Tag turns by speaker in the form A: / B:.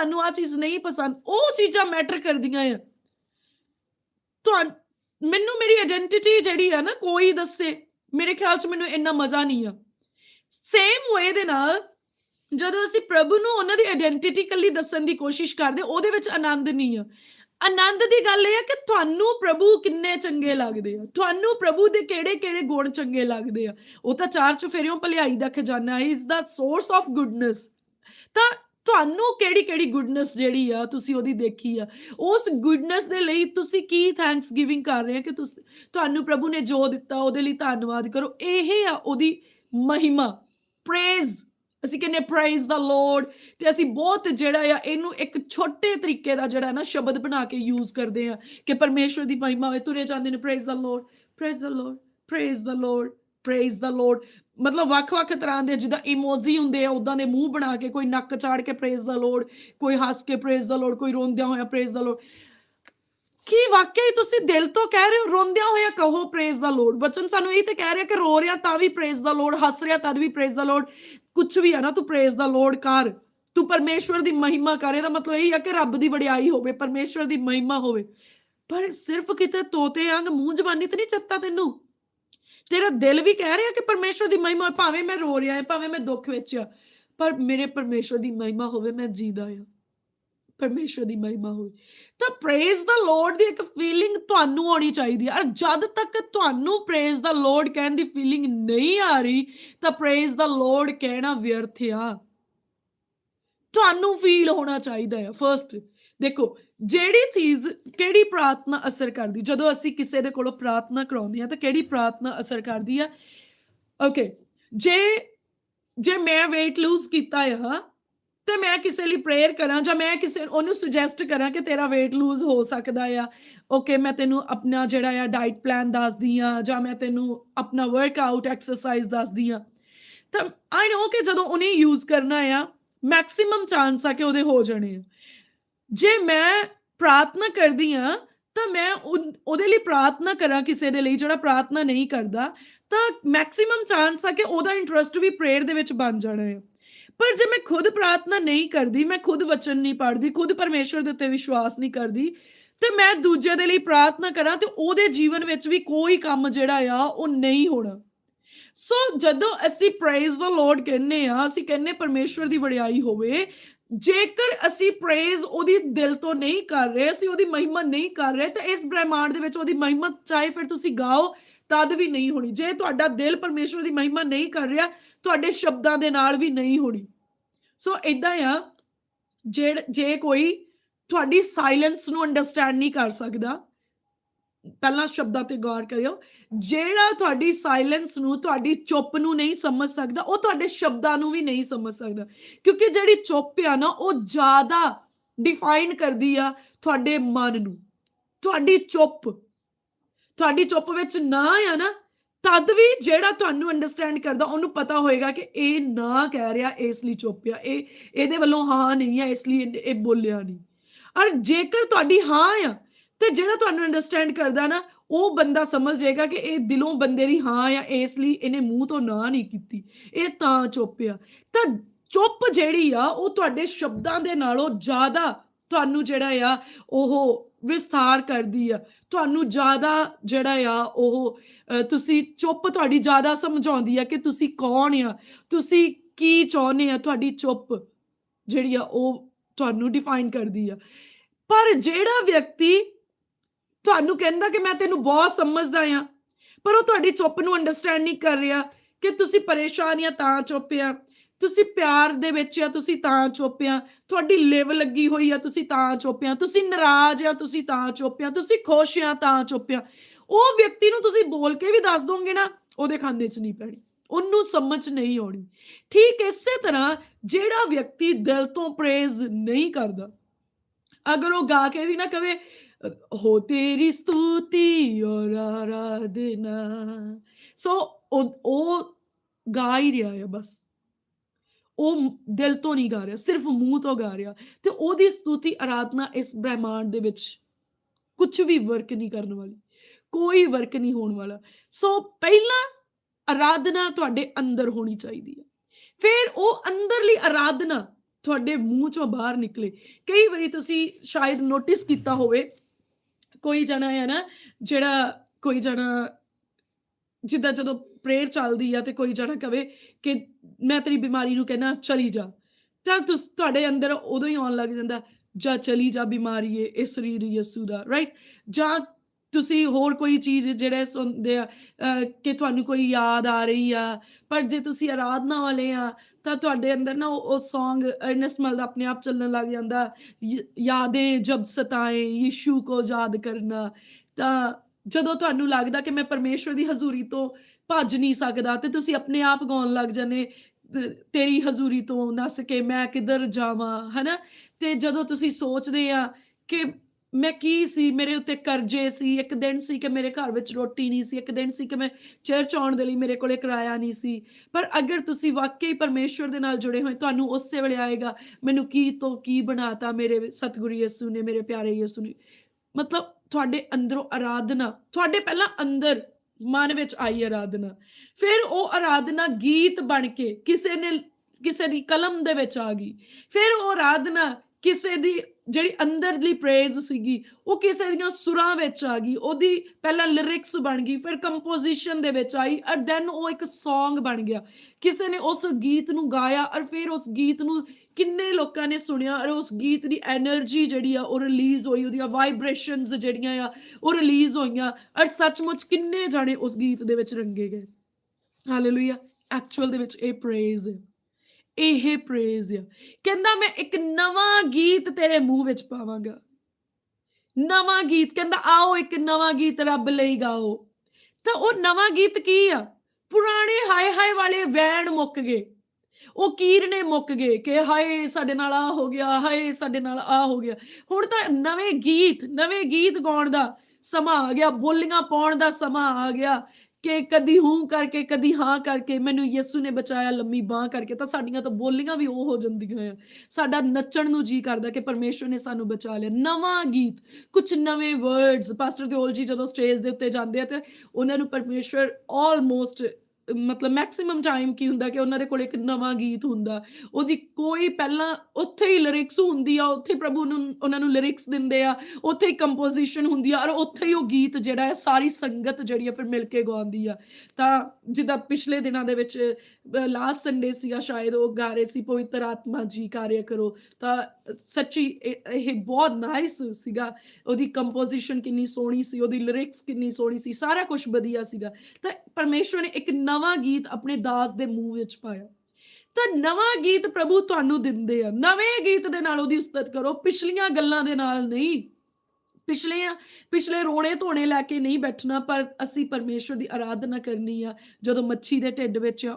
A: ਤੁਹਾਨੂੰ ਆ ਚੀਜ਼ ਨਹੀਂ ਪਸੰਦ। ਉਹ ਚੀਜ਼ਾਂ ਮੈਟਰ ਕਰਦੀਆਂ ਆ। ਤੁਹਾ, ਮੈਨੂੰ ਮੇਰੀ ਆਇਡੈਂਟੀਟੀ ਜਿਹੜੀ ਆ ਨਾ, ਕੋਈ ਦੱਸੇ। ਮੇਰੇ ਖਿਆਲ 'ਚ ਮੈਨੂੰ ਇੰਨਾ ਮਜ਼ਾ ਨਹੀਂ ਆ। ਸੇਮ ਵੇ ਦੇ ਨਾਲ, ਜਦੋਂ ਅਸੀਂ ਪ੍ਰਭੂ ਨੂੰ ਉਹਨਾਂ ਦੀ ਆਇਡੈਂਟੀਟੀ ਕੱਲੀ ਦੱਸਣ ਦੀ ਕੋਸ਼ਿਸ਼ ਕਰਦੇ, ਉਹਦੇ ਵਿੱਚ ਆਨੰਦ ਨਹੀਂ ਆ। ਆਨੰਦ ਦੀ ਗੱਲ ਇਹ ਆ ਕਿ ਤੁਹਾਨੂੰ ਪ੍ਰਭੂ ਕਿੰਨੇ ਚੰਗੇ ਲੱਗਦੇ ਆ। ਤੁਹਾਨੂੰ ਪ੍ਰਭੂ ਦੇ ਕਿਹੜੇ ਕਿਹੜੇ ਗੁਣ ਚੰਗੇ ਲੱਗਦੇ ਆ। ਉਹ ਤਾਂ ਚਾਰ ਚੁਫੇਰਿਓਂ ਭਲਾਈ ਦਾ ਖਜ਼ਾਨਾ ਹੈ। ਇਸ ਦਾ ਸੋਰਸ ਆਫ ਗੁੱਡਨੈਸ ਤਾਂ ਤੁਹਾਨੂੰ ਕਿਹੜੀ ਕਿਹੜੀ ਗੁੱਡਨੈਸ ਜਿਹੜੀ ਆ ਤੁਸੀਂ ਉਹਦੀ ਦੇਖੀ ਆ? ਉਸ ਗੁੱਡਨੈਸ ਦੇ ਲਈ ਤੁਸੀਂ ਕੀ ਥੈਂਕਸ ਗਿਵਿੰਗ ਕਰ ਰਹੇ ਆ ਕਿ ਤੁਸੀਂ, ਤੁਹਾਨੂੰ ਪ੍ਰਭੂ ਨੇ ਜੋ ਦਿੱਤਾ ਉਹਦੇ ਲਈ ਧੰਨਵਾਦ ਕਰੋ। ਇਹ ਆ ਉਹਦੀ ਮਹਿਮਾ ਪ੍ਰੇਜ਼ ਅਸੀਂ ਕਹਿੰਦੇ ਪ੍ਰੇਜ਼ ਦਾ ਲਾਰਡ ਤੇ ਅਸੀਂ ਬਹੁਤ ਜਿਹੜਾ ਆ, ਇਹਨੂੰ ਇੱਕ ਛੋਟੇ ਤਰੀਕੇ ਦਾ ਜਿਹੜਾ ਨਾ ਸ਼ਬਦ ਬਣਾ ਕੇ ਯੂਜ਼ ਕਰਦੇ ਆ ਕਿ ਪਰਮੇਸ਼ਵਰ ਦੀ ਮਹਿਮਾ ਹੋਵੇ ਤੁਰੇ ਜਾਂਦੇ ਨੇ praise the Lord praise the Lord praise the Lord praise the Lord ਮਤਲਬ ਵੱਖ-ਵੱਖ ਤਰ੍ਹਾਂ ਦੇ, ਜਿੱਦਾਂ ਇਮੋਜੀ ਹੁੰਦੇ ਆ ਉਦਾਂ ਦੇ ਮੂੰਹ ਬਣਾ ਕੇ, ਕੋਈ ਨੱਕ ਚਾੜ ਕੇ ਪ੍ਰੇਜ਼ ਦਾ ਲੋੜ ਕੋਈ ਹੱਸ ਕੇ ਪ੍ਰੇਜ਼ ਦਾ ਲੋੜ ਕੋਈ ਰੋਂਦਿਆਂ ਹੋਇਆ ਪ੍ਰੇਜ਼ ਦਾ ਲੋੜ ਕੀ ਵਾਕਈ ਤੁਸੀਂ ਦਿਲ ਤੋਂ ਕਹਿ ਰਹੇ ਹੋ, ਰੋਂਦਿਆਂ ਹੋਇਆ ਕਹੋ ਪ੍ਰੇਜ਼ ਦਾ ਲੋੜ ਬਚਨ ਸਾਨੂੰ ਇਹ ਤੇ ਕਹਿ ਰਿਹਾ ਕਿ ਰੋ ਰਿਹਾ ਤਾਂ ਵੀ ਪ੍ਰੇਜ਼ ਦਾ ਲੋੜ ਹੱਸ ਰਿਹਾ ਤਦ ਵੀ ਪ੍ਰੇਜ਼ ਦਾ ਲੋੜ ਕੁਝ ਵੀ ਹੈ ਨਾ, ਤੂੰ ਪ੍ਰੇਜ਼ ਦਾ ਲੋੜ ਕਰ। ਤੂੰ ਪਰਮੇਸ਼ਵਰ ਦੀ ਮਹਿਮਾ ਕਰ। ਇਹਦਾ ਮਤਲਬ ਇਹ ਹੀ ਆ ਕਿ ਰੱਬ ਦੀ ਵਡਿਆਈ ਹੋਵੇ, ਪਰਮੇਸ਼ਵਰ ਦੀ ਮਹਿਮਾ ਹੋਵੇ। ਪਰ ਸਿਰਫ ਕਿਤੇ ਤੋਤੇ ਵਾਂਗ ਮੂੰਹ ਜ਼ਬਾਨੀ ਤੇ ਨਹੀਂ ਚੱਤਾ ਤੈਨੂੰ? ਤੇਰਾ ਦਿਲ ਵੀ ਕਹਿ ਰਿਹਾ ਕਿ ਪਰਮੇਸ਼ਵਰ ਦੀ ਮਹਿਮਾ ਹੋਵੇ, ਭਾਵੇਂ ਮੈਂ ਰੋ ਰਿਹਾ ਹਾਂ ਭਾਵੇਂ ਮੈਂ ਦੁੱਖ ਵਿੱਚ ਆ ਪਰ ਮੇਰੇ ਪਰਮੇਸ਼ਵਰ ਦੀ ਮਹਿਮਾ ਹੋਵੇ ਮੈਂ ਜੀਦਾ ਆ ਪਰਮੇਸ਼ਵਰ ਦੀ ਮਹਿਮਾ ਹੋਵੇ। ਤਾਂ ਪ੍ਰੇਜ਼ ਦਾ ਲਾਰਡ ਦੀ ਇੱਕ ਫੀਲਿੰਗ ਤੁਹਾਨੂੰ ਆਉਣੀ ਚਾਹੀਦੀ ਹੈ। ਔਰ ਜਦ ਤੱਕ ਤੁਹਾਨੂੰ ਪ੍ਰੇਜ਼ ਦਾ ਲਾਰਡ ਕਹਿਣ ਦੀ ਫੀਲਿੰਗ ਨਹੀਂ ਆ ਰਹੀ ਤਾਂ ਪ੍ਰੇਜ਼ ਦਾ ਲਾਰਡ ਕਹਿਣਾ ਵਿਅਰਥ ਆ। ਤੁਹਾਨੂੰ ਫੀਲ ਹੋਣਾ ਚਾਹੀਦਾ ਹੈ ਫਰਸਟ ਦੇਖੋ ਜਿਹੜੀ ਚੀਜ਼ ਕਿਹੜੀ ਪ੍ਰਾਰਥਨਾ ਅਸਰ ਕਰਦੀ? ਜਦੋਂ ਅਸੀਂ ਕਿਸੇ ਦੇ ਕੋਲੋਂ ਪ੍ਰਾਰਥਨਾ ਕਰਾਉਂਦੇ ਹਾਂ ਤਾਂ ਕਿਹੜੀ ਪ੍ਰਾਰਥਨਾ ਅਸਰ ਕਰਦੀ ਆ? ਓਕੇ ਜੇ ਜੇ ਮੈਂ weight lose ਕੀਤਾ ਆ, ਤੇ ਮੈਂ ਕਿਸੇ ਲਈ ਪ੍ਰੇਅਰ ਕਰਾਂ ਜਾਂ ਮੈਂ ਕਿਸੇ, ਉਹਨੂੰ ਸੁਜੈਸਟ ਕਰਾਂ ਕਿ ਤੇਰਾ weight lose ਹੋ ਸਕਦਾ ਆ। ਓਕੇ ਮੈਂ ਤੈਨੂੰ ਆਪਣਾ ਜਿਹੜਾ ਆ ਡਾਈਟ ਪਲਾਨ ਦੱਸਦੀ ਆ ਜਾਂ ਮੈਂ ਤੈਨੂੰ ਆਪਣਾ ਵਰਕਆਊਟ ਐਕਸਰਸਾਈਜ਼ ਦੱਸਦੀ ਆ। ਤਾਂ ਆਈ ਨੋ ਕਿ ਜਦੋਂ ਉਹਨੇ ਯੂਜ਼ ਕਰਨਾ ਆ ਮੈਕਸਿਮਮ ਚਾਂਸ ਆ ਕਿ ਉਹਦੇ ਹੋ ਜਾਣੇ ਆ। ਜੇ ਮੈਂ ਪ੍ਰਾਰਥਨਾ ਕਰਦੀ ਆ ਤਾਂ ਮੈਂ ਉਨ- ਉਹਦੇ ਲਈ ਪ੍ਰਾਰਥਨਾ ਕਰਾਂ ਕਿਸੇ ਦੇ ਲਈ ਜਿਹੜਾ ਪ੍ਰਾਰਥਨਾ ਨਹੀਂ ਕਰਦਾ, ਤਾਂ ਮੈਕਸਿਮਮ ਚਾਂਸ ਆ ਕਿ ਉਹਦਾ ਇੰਟਰਸਟ ਵੀ ਪ੍ਰੇਅਰ ਦੇ ਵਿੱਚ ਬਣ ਜਾਣਾ ਹੈ। ਪਰ ਜੇ ਮੈਂ ਖੁਦ ਪ੍ਰਾਰਥਨਾ ਨਹੀਂ ਕਰਦੀ, ਮੈਂ ਖੁਦ ਵਚਨ ਨਹੀਂ ਪੜ੍ਹਦੀ, ਖੁਦ ਪਰਮੇਸ਼ਵਰ ਦੇ ਉੱਤੇ ਵਿਸ਼ਵਾਸ ਨਹੀਂ ਕਰਦੀ, ਤੇ ਮੈਂ ਦੂਜੇ ਦੇ ਲਈ ਪ੍ਰਾਰਥਨਾ ਕਰਾਂ, ਤੇ ਉਹਦੇ ਜੀਵਨ ਵਿੱਚ ਵੀ ਕੋਈ ਕੰਮ ਜਿਹੜਾ ਆ, ਉਹ ਨਹੀਂ ਹੋਣਾ। ਸੋ ਜਦੋਂ ਅਸੀਂ ਪ੍ਰੇਜ਼ ਦਾ ਲਾਰਡ ਕਹਿੰਨੇ ਆ ਅਸੀਂ ਕਹਿੰਨੇ ਪਰਮੇਸ਼ਵਰ ਦੀ ਵਡਿਆਈ ਹੋਵੇ ਜੇਕਰ ਅਸੀਂ ਪ੍ਰੇਜ਼ ਉਹਦੀ ਦਿਲ ਤੋਂ ਨਹੀਂ ਕਰ ਰਹੇ, ਅਸੀਂ ਉਹਦੀ ਮਹਿਮਾ ਨਹੀਂ ਕਰ ਰਹੇ, ਤਾਂ ਇਸ ਬ੍ਰਹਿਮੰਡ ਦੇ ਵਿੱਚ ਉਹਦੀ ਮਹਿਮਾ, ਚਾਹੇ ਫਿਰ ਤੁਸੀਂ ਗਾਓ, ਤਦ ਵੀ ਨਹੀਂ ਹੋਣੀ। ਜੇ ਤੁਹਾਡਾ ਦਿਲ ਪਰਮੇਸ਼ਵਰ ਦੀ ਮਹਿਮਾ ਨਹੀਂ ਕਰ ਰਿਹਾ, ਤੁਹਾਡੇ ਸ਼ਬਦਾਂ ਦੇ ਨਾਲ ਵੀ ਨਹੀਂ ਹੋਣੀ। ਸੋ ਇਦਾਂ ਆ, ਜੇ ਜੇ ਕੋਈ ਤੁਹਾਡੀ ਸਾਇਲੈਂਸ ਨੂੰ ਅੰਡਰਸਟੈਂਡ ਨਹੀਂ ਕਰ ਸਕਦਾ ਪਹਿਲਾਂ ਸ਼ਬਦਾਂ ਤੇ ਗੌਰ ਕਰਿਓ, ਜਿਹੜਾ ਤੁਹਾਡੀ ਸਾਇਲੈਂਸ ਨੂੰ, ਤੁਹਾਡੀ ਚੁੱਪ ਨੂੰ ਨਹੀਂ ਸਮਝ ਸਕਦਾ, ਉਹ ਤੁਹਾਡੇ ਸ਼ਬਦਾਂ ਨੂੰ ਵੀ ਨਹੀਂ ਸਮਝ ਸਕਦਾ। ਕਿਉਂਕਿ ਜਿਹੜੀ ਚੁੱਪ ਆ ਨਾ, ਉਹ ਜ਼ਿਆਦਾ ਡਿਫਾਈਨ ਕਰਦੀ ਆ ਤੁਹਾਡੇ ਮਨ ਨੂੰ। ਤੁਹਾਡੀ ਚੁੱਪ ਤੁਹਾਡੀ ਚੁੱਪ ਵਿੱਚ ਨਾ ਆ ਨਾ, ਤਦ ਵੀ ਜਿਹੜਾ ਤੁਹਾਨੂੰ ਅੰਡਰਸਟੈਂਡ ਕਰਦਾ, ਉਹਨੂੰ ਪਤਾ ਹੋਏਗਾ ਕਿ ਇਹ ਨਾ ਕਹਿ ਰਿਹਾ, ਇਸ ਲਈ ਚੁੱਪ ਆ। ਇਹ, ਇਹਦੇ ਵੱਲੋਂ ਹਾਂ ਨਹੀਂ ਆ, ਇਸ ਲਈ ਇਹ ਬੋਲਿਆ ਨਹੀਂ। ਔਰ ਜੇਕਰ ਤੁਹਾਡੀ ਹਾਂ ਆ ਤੇ ਜਿਹੜਾ ਤੁਹਾਨੂੰ ਅੰਡਰਸਟੈਂਡ ਕਰਦਾ ਨਾ, ਉਹ ਬੰਦਾ ਸਮਝ ਜਾਏਗਾ ਕਿ ਇਹ ਦਿਲੋਂ ਬੰਦੇ ਦੀ ਹਾਂ ਆ, ਇਸ ਲਈ ਇਹਨੇ ਮੂੰਹ ਤੋਂ ਨਾ ਨਹੀਂ ਕੀਤੀ, ਇਹ ਤਾਂ ਚੁੱਪ ਆ। ਤਾਂ ਚੁੱਪ ਜਿਹੜੀ ਆ, ਉਹ ਤੁਹਾਡੇ ਸ਼ਬਦਾਂ ਦੇ ਨਾਲੋਂ ਜ਼ਿਆਦਾ ਤੁਹਾਨੂੰ ਜਿਹੜਾ ਆ, ਉਹ ਵਿਸਥਾਰ ਕਰਦੀ ਆ। ਤੁਹਾਨੂੰ ਜ਼ਿਆਦਾ ਜਿਹੜਾ ਆ, ਉਹ ਤੁਸੀਂ ਚੁੱਪ ਤੁਹਾਡੀ ਜ਼ਿਆਦਾ ਸਮਝਾਉਂਦੀ ਆ ਕਿ ਤੁਸੀਂ ਕੌਣ ਆ, ਤੁਸੀਂ ਕੀ ਚਾਹੁੰਦੇ ਆ ਤੁਹਾਡੀ ਚੁੱਪ ਜਿਹੜੀ ਆ, ਉਹ ਤੁਹਾਨੂੰ ਡਿਫਾਈਨ ਕਰਦੀ ਆ। ਪਰ ਜਿਹੜਾ ਵਿਅਕਤੀ ਤੁਹਾਨੂੰ ਕਹਿੰਦਾ ਕਿ ਮੈਂ ਤੈਨੂੰ ਬਹੁਤ ਸਮਝਦਾ ਆ ਪਰ ਉਹ ਤੁਹਾਡੀ ਚੁੱਪ ਨੂੰ ਅੰਡਰਸਟੈਂਡ ਨਹੀਂ ਕਰ ਰਿਹਾ ਕਿ ਤੁਸੀਂ ਪਰੇਸ਼ਾਨ ਆ ਤਾਂ ਚੁੱਪ ਆ। ਤੁਸੀਂ ਪਿਆਰ ਦੇ ਵਿੱਚ ਆ, ਤੁਸੀਂ ਤਾਂ ਚੁੱਪ ਆ। ਤੁਹਾਡੀ ਲਿਵ ਲੱਗੀ ਹੋਈ ਆ, ਤੁਸੀਂ ਤਾਂ ਚੁੱਪ ਆ। ਤੁਸੀਂ ਨਾਰਾਜ਼ ਆ, ਤੁਸੀਂ ਤਾਂ ਚੁੱਪ ਆ। ਤੁਸੀਂ ਖੁਸ਼ ਆ, ਤਾਂ ਚੁੱਪ ਆ। ਉਹ ਵਿਅਕਤੀ ਨੂੰ ਤੁਸੀਂ ਬੋਲ ਕੇ ਵੀ ਦੱਸ ਦੋਗੇ ਨਾ, ਉਹਦੇ ਖਾਂਦੇ 'ਚ ਨਹੀਂ ਪੈਣੀ। ਉਹਨੂੰ ਸਮਝ ਨਹੀਂ ਆਉਣੀ। ਠੀਕ ਇਸੇ ਤਰ੍ਹਾਂ ਜਿਹੜਾ ਵਿਅਕਤੀ ਦਿਲ ਤੋਂ ਪ੍ਰੇਜ਼ ਨਹੀਂ ਕਰਦਾ, ਅਗਰ ਉਹ ਗਾ ਕੇ ਵੀ ਨਾ ਕਵੇ ਹੋ ਤੇਰੀ ਸਤੂਤੀ ਔਰ ਆਰਾਧਨਾ ਸੋ ਉਹ ਉਹ ਗਾ ਹੀ ਰਿਹਾ ਹੈ ਬਸ ਉਹ ਦਿਲ ਤੋਂ ਨਹੀਂ ਗਾ ਰਿਹਾ ਸਿਰਫ ਮੂੰਹ ਤੋਂ ਗਾ ਰਿਹਾ ਤੇ ਉਹਦੀ ਸਤੂਤੀ ਆਰਾਧਨਾ ਇਸ ਬ੍ਰਹਿਮੰਡ ਦੇ ਵਿੱਚ ਕੁਝ ਵੀ ਵਰਕ ਨਹੀਂ ਕਰਨ ਵਾਲੀ ਕੋਈ ਵਰਕ ਨਹੀਂ ਹੋਣ ਵਾਲਾ ਸੋ ਪਹਿਲਾਂ ਆਰਾਧਨਾ ਤੁਹਾਡੇ ਅੰਦਰ ਹੋਣੀ ਚਾਹੀਦੀ ਹੈ ਫਿਰ ਉਹ ਅੰਦਰਲੀ ਆਰਾਧਨਾ ਤੁਹਾਡੇ ਮੂੰਹ ਚੋਂ ਬਾਹਰ ਨਿਕਲੇ ਕਈ ਵਾਰੀ ਤੁਸੀਂ ਸ਼ਾਇਦ ਨੋਟਿਸ ਕੀਤਾ ਹੋਵੇ ਕੋਈ ਜਣਾ ਹੈ ਨਾ, ਜਿਹੜਾ ਕੋਈ ਜਣਾ ਜਿੱਦਾਂ ਜਦੋਂ ਪ੍ਰੇਅਰ ਚੱਲਦੀ ਆ ਤੇ ਕੋਈ ਜਣਾ ਕਵੇ ਕਿ ਮੈਂ ਤੇਰੀ ਬਿਮਾਰੀ ਨੂੰ ਕਹਿਣਾ ਚਲੀ ਜਾ। ਤਾਂ ਤੁਹਾਡੇ ਅੰਦਰ ਉਦੋਂ ਹੀ ਆਉਣ ਲੱਗ ਜਾਂਦਾ, ਜਾਂ ਚਲੀ ਜਾ ਬਿਮਾਰੀ ਏ ਇਹ ਸਰੀਰ ਯਿਸੂ ਦਾ। ਰਾਈਟ ਜਾਂ ਤੁਸੀਂ ਹੋਰ ਕੋਈ ਚੀਜ਼ ਜਿਹੜੇ ਸੁਣਦੇ ਆ ਕਿ ਤੁਹਾਨੂੰ ਕੋਈ ਯਾਦ ਆ ਰਹੀ ਆ, ਪਰ ਜੇ ਤੁਸੀਂ ਆਰਾਧਨਾ ਵਾਲੇ ਆ ਤਾਂ ਤੁਹਾਡੇ ਅੰਦਰ ਨਾ ਉਹ Song Ernest Mal ਦਾ ਆਪਣੇ ਆਪ ਚੱਲਣ ਲੱਗ ਜਾਂਦਾ। ਯਾਦੇ ਜਬ ਸਤਾਏ, ਯਿਸ਼ੂ ਕੋ ਯਾਦ ਕਰਨਾ। ਤਾਂ ਜਦੋਂ ਤੁਹਾਨੂੰ ਲੱਗਦਾ ਕਿ ਮੈਂ ਪਰਮੇਸ਼ਵਰ ਦੀ ਹਜ਼ੂਰੀ ਤੋਂ ਭੱਜ ਨਹੀਂ ਸਕਦਾ ਤੇ ਤੁਸੀਂ ਆਪਣੇ ਆਪ ਗਾਉਣ ਲੱਗ ਜਾਂਦੇ ਤੇਰੀ ਹਜ਼ੂਰੀ ਤੋਂ ਨਾ ਸਕੇ ਮੈਂ ਕਿੱਧਰ ਜਾਵਾਂ, ਹਨਾ? ਤੇ ਜਦੋਂ ਤੁਸੀਂ ਸੋਚਦੇ ਆ ਕਿ ਮੈਂ ਕੀ ਸੀ? ਮੇਰੇ ਉੱਤੇ ਕਰਜ਼ੇ ਸੀ, ਇੱਕ ਦਿਨ ਸੀ ਕਿ ਮੇਰੇ ਘਰ ਵਿੱਚ ਰੋਟੀ ਨਹੀਂ ਸੀ, ਇੱਕ ਦਿਨ ਸੀ ਕਿ ਮੈਂ ਚਰਚ ਆਉਣ ਦੇ ਲਈ ਮੇਰੇ ਕੋਲੇ ਕਿਰਾਇਆ ਨਹੀਂ ਸੀ। ਪਰ ਅਗਰ ਤੁਸੀਂ ਵਾਕਈ ਪਰਮੇਸ਼ਵਰ ਦੇ ਨਾਲ ਜੁੜੇ ਹੋਏ, ਤੁਹਾਨੂੰ ਉਸੇ ਵੇਲੇ ਆਏਗਾ, ਮੈਨੂੰ ਕੀ ਤੋਂ ਕੀ ਬਣਾਤਾ ਮੇਰੇ ਸਤਿਗੁਰੂ ਯਿਸੂ ਨੇ, ਮੇਰੇ ਪਿਆਰੇ ਯਿਸੂ ਨੇ? ਮਤਲਬ ਤੁਹਾਡੇ ਅੰਦਰੋਂ ਆਰਾਧਨਾ ਤੁਹਾਡੇ ਪਹਿਲਾਂ ਅੰਦਰ ਮਨ ਵਿੱਚ ਆਈ ਆਰਾਧਨਾ ਫਿਰ ਉਹ ਆਰਾਧਨਾ ਗੀਤ ਬਣ ਕੇ ਕਿਸੇ ਨੇ, ਕਿਸੇ ਦੀ ਕਲਮ ਦੇ ਵਿੱਚ ਆ ਗਈ। ਫਿਰ ਉਹ ਆਰਾਧਨਾ ਕਿਸੇ ਦੀ ਜਿਹੜੀ ਅੰਦਰਲੀ ਪ੍ਰੇਜ਼ ਸੀਗੀ, ਉਹ ਕਿਸੇ ਦੀਆਂ ਸੁਰਾਂ ਵਿੱਚ ਆ ਗਈ, ਉਹਦੀ ਪਹਿਲਾਂ ਲਿਰਿਕਸ ਬਣ ਗਈ, ਫਿਰ ਕੰਪੋਜੀਸ਼ਨ ਦੇ ਵਿੱਚ ਆਈ ਔਰ ਦੈਨ ਉਹ ਇੱਕ Song ਬਣ ਗਿਆ। ਕਿਸੇ ਨੇ ਉਸ ਗੀਤ ਨੂੰ ਗਾਇਆ, ਔਰ ਫਿਰ ਉਸ ਗੀਤ ਨੂੰ ਕਿੰਨੇ ਲੋਕਾਂ ਨੇ ਸੁਣਿਆ, ਔਰ ਉਸ ਗੀਤ ਦੀ એનર્ਜੀ ਜਿਹੜੀ ਆ, ਉਹ ਰਿਲੀਜ਼ ਹੋਈ, ਉਹਦੀਆਂ ਵਾਈਬ੍ਰੇਸ਼ਨਸ ਜਿਹੜੀਆਂ ਆ, ਉਹ ਰਿਲੀਜ਼ ਹੋਈਆਂ, ਔਰ ਸੱਚਮੁੱਚ ਕਿੰਨੇ ਜਾਣੇ ਉਸ ਗੀਤ ਦੇ ਵਿੱਚ ਰੰਗੇ ਗਏ। ਹਾਲੇਲੂਇਆ ਐਕਚੁਅਲ ਦੇ ਵਿੱਚ ਇਹ ਪ੍ਰੇਜ਼ ਹੈ। ਇਹ ਪ੍ਰੇਜ਼ ਆ। ਕਹਿੰਦਾ ਮੈਂ ਇੱਕ ਨਵਾਂ ਗੀਤ ਤੇਰੇ ਮੂੰਹ ਵਿੱਚ ਪਾਵਾਂਗਾ। ਨਵਾਂ ਗੀਤ, ਕਹਿੰਦਾ ਆਓ ਇੱਕ ਨਵਾਂ ਗੀਤ ਰੱਬ ਲਈ ਗਾਓ। ਤਾਂ ਉਹ ਨਵਾਂ ਗੀਤ ਕੀ ਆ? ਪੁਰਾਣੇ ਹਾਏ ਹਾਏ ਵਾਲੇ ਵੈਣ ਮੁੱਕ ਗਏ। ਉਹ ਕੀਰਨੇ ਮੁੱਕ ਗਏ ਕਿ ਹਾਏ ਸਾਡੇ ਨਾਲ ਆ ਹੋ ਗਿਆ, ਹਾਏ ਸਾਡੇ ਨਾਲ ਆ ਹੋ ਗਿਆ। ਹੁਣ ਤਾਂ ਨਵੇਂ ਗੀਤ ਨਵੇਂ ਗੀਤ ਗਾਉਣ ਦਾ ਸਮਾਂ ਆ ਗਿਆ, ਬੋਲੀਆਂ ਪਾਉਣ ਦਾ ਸਮਾਂ ਆ ਗਿਆ। ਕਿ ਕਦੀ ਹੂੰ ਕਰਕੇ, ਕਦੀ ਹਾਂ ਕਰਕੇ ਮੈਨੂੰ ਯਿਸੂ ਨੇ ਬਚਾਇਆ ਲੰਮੀ ਬਾਹ ਕਰਕੇ, ਤਾਂ ਸਾਡੀਆਂ ਤਾਂ ਬੋਲੀਆਂ ਵੀ ਉਹ ਹੋ ਜਾਂਦੀਆਂ ਆ। ਸਾਡਾ ਨੱਚਣ ਨੂੰ ਜੀ ਕਰਦਾ ਕਿ ਪਰਮੇਸ਼ਵਰ ਨੇ ਸਾਨੂੰ ਬਚਾ ਲਿਆ। ਨਵਾਂ ਗੀਤ ਕੁਝ ਨਵੇਂ ਵਰਡਸ ਪਾਸਟਰ ਦਿਓਲ ਜੀ ਜਦੋਂ ਸਟੇਜ ਦੇ ਉੱਤੇ ਜਾਂਦੇ ਆ ਤੇ ਉਹਨਾਂ ਨੂੰ ਪਰਮੇਸ਼ਵਰ ਆਲਮੋਸਟ ਮਤਲਬ ਮੈਕਸਿਮਮ ਟਾਈਮ ਕੀ ਹੁੰਦਾ ਕਿ ਉਹਨਾਂ ਦੇ ਕੋਲ ਇੱਕ ਨਵਾਂ ਗੀਤ ਹੁੰਦਾ। ਉਹਦੀ ਕੋਈ ਪਹਿਲਾਂ ਉੱਥੇ ਹੀ ਲਿਰਿਕਸ ਹੁੰਦੀ ਆ, ਉੱਥੇ ਹੀ ਪ੍ਰਭੂ ਨੂੰ, ਉਹਨਾਂ ਨੂੰ ਲਿਰਿਕਸ ਦਿੰਦੇ ਆ, ਉੱਥੇ ਹੀ ਕੰਪੋਜੀਸ਼ਨ ਹੁੰਦੀ ਆ ਔਰ ਉੱਥੇ ਹੀ ਉਹ ਗੀਤ ਜਿਹੜਾ ਹੈ, ਸਾਰੀ ਸੰਗਤ ਜਿਹੜੀ ਆ ਫਿਰ ਮਿਲ ਕੇ ਗਾਉਂਦੀ ਆ। ਤਾਂ ਜਿੱਦਾਂ ਪਿਛਲੇ ਦਿਨਾਂ ਦੇ ਵਿੱਚ ਲਾਸਟ ਸੰਡੇ ਸੀਗਾ ਸ਼ਾਇਦ, ਉਹ ਗਾ ਰਹੇ ਸੀ, ਪਵਿੱਤਰ ਆਤਮਾ ਜੀ, ਕਾਰਿਆ ਕਰੋ। ਤਾਂ ਸੱਚੀ ਇਹ ਇਹ ਬਹੁਤ ਨਾਈਸ ਸੀਗਾ। ਉਹਦੀ ਕੰਪੋਜੀਸ਼ਨ ਕਿੰਨੀ ਸੋਹਣੀ ਸੀ, ਉਹਦੀ ਲਿਰਿਕਸ ਕਿੰਨੀ ਸੋਹਣੀ ਸੀ, ਸਾਰਾ ਕੁਝ ਵਧੀਆ ਸੀਗਾ। ਤਾਂ ਪਰਮੇਸ਼ਵਰ ਨੇ ਇੱਕ ਨਵਾਂ ਗੀਤ ਆਪਣੇ ਦਾਸ ਦੇ ਮੂੰਹ ਵਿੱਚ ਪਾਇਆ। ਤਾਂ ਨਵਾਂ ਗੀਤ ਪ੍ਰਭੂ ਤੁਹਾਨੂੰ ਦਿੰਦੇ ਆ। ਨਵੇਂ ਗੀਤ ਦੇ ਨਾਲ ਉਹਦੀ ਉਸਤਤ ਕਰੋ। ਪਿਛਲੀਆਂ ਗੱਲਾਂ ਦੇ ਨਾਲ ਨਹੀਂ। ਪਿਛਲੇ ਪਿਛਲੇ ਰੋਣੇ ਧੋਣੇ ਲੈ ਕੇ ਨਹੀਂ ਬੈਠਣਾ, ਪਰ ਅਸੀਂ ਪਰਮੇਸ਼ਵਰ ਦੀ ਆਰਾਧਨਾ ਕਰਨੀ ਆ। ਜਦੋਂ ਮੱਛੀ ਦੇ ਢਿੱਡ ਵਿੱਚ ਆ